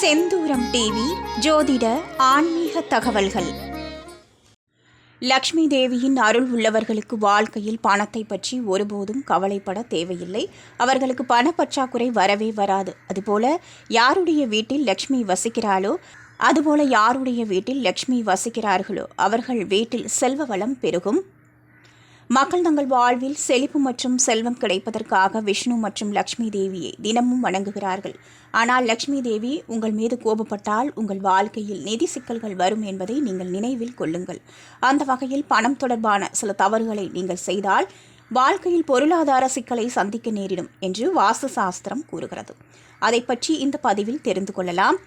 செந்தூரம் TV ஜோதிட ஆன்மீக தகவல்கள். லக்ஷ்மி தேவியின் அருள் உள்ளவர்களுக்கு வாழ்க்கையில் பணத்தை பற்றி ஒருபோதும் கவலைப்பட தேவையில்லை. அவர்களுக்கு பணப்பற்றாக்குறை வரவே வராது. அதுபோல யாருடைய வீட்டில் லக்ஷ்மி வசிக்கிறாளோ அதுபோல யாருடைய வீட்டில் லக்ஷ்மி வசிக்கிறார்களோ அவர்கள் வீட்டில் செல்வ வளம் பெருகும். மக்கள் தங்கள் வாழ்வில் செழிப்பு மற்றும் செல்வம் கிடைப்பதற்காக விஷ்ணு மற்றும் லக்ஷ்மி தேவியை தினமும் வணங்குகிறார்கள். ஆனால் லக்ஷ்மி தேவி உங்கள் மீது கோபப்பட்டால் உங்கள் வாழ்க்கையில் நிதி சிக்கல்கள் வரும் என்பதை நீங்கள் நினைவில் கொள்ளுங்கள். அந்த வகையில் பணம் தொடர்பான சில தவறுகளை நீங்கள் செய்தால் வாழ்க்கையில் பொருளாதார சிக்கலை சந்திக்க நேரிடும் என்று வாஸ்து சாஸ்திரம் கூறுகிறது. அதை பற்றி இந்த பதிவில் தெரிந்து கொள்ளலாம்.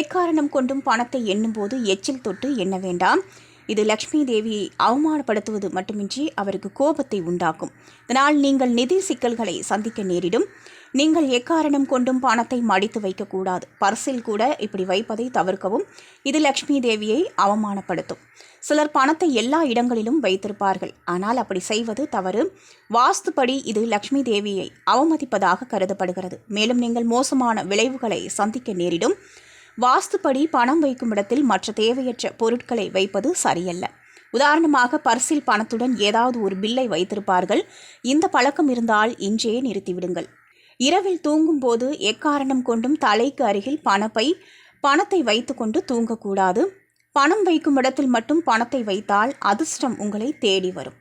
எக்காரணம் கொண்டும் பணத்தை எண்ணும்போது எச்சில் தொட்டு எண்ண வேண்டாம். இது லக்ஷ்மி தேவியை அவமானப்படுத்துவது மட்டுமின்றி அவருக்கு கோபத்தை உண்டாக்கும். இதனால் நீங்கள் நிதி சிக்கல்களை சந்திக்க நேரிடும். நீங்கள் எக்காரணம் கொண்டும் பணத்தை மடித்து வைக்கக்கூடாது. பர்சில் கூட இப்படி வைப்பதை தவிர்க்கவும் இது லக்ஷ்மி தேவியை அவமானப்படுத்தும். சிலர் பணத்தை எல்லா இடங்களிலும் வைத்திருப்பார்கள். ஆனால் அப்படி செய்வது தவறு. வாஸ்துப்படி இது லக்ஷ்மி தேவியை அவமதிப்பதாக கருதப்படுகிறது. மேலும் நீங்கள் மோசமான விளைவுகளை சந்திக்க நேரிடும். வாஸ்துப்படி பணம் வைக்கும் இடத்தில் மற்ற தேவையற்ற பொருட்களை வைப்பது சரியல்ல. உதாரணமாக பர்சில் பணத்துடன் ஏதாவது ஒரு பில்லை வைத்திருப்பார்கள். இந்த பழக்கம் இருந்தால் இன்றே நிறுத்திவிடுங்கள். இரவில் தூங்கும்போது எக்காரணம் கொண்டும் தலைக்கு அருகில் பணப்பை பணத்தை வைத்துக்கொண்டு தூங்கக்கூடாது. பணம் வைக்கும் இடத்தில் மட்டும் பணத்தை வைத்தால் அதிர்ஷ்டம் உங்களை தேடி வரும்.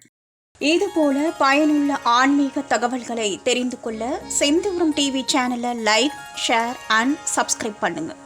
இதுபோல பயனுள்ள ஆன்மீக தகவல்களை தெரிந்து கொள்ள செந்தூரம் டிவி சேனலை லைக் ஷேர் அண்ட் சப்ஸ்கிரைப் பண்ணுங்கள்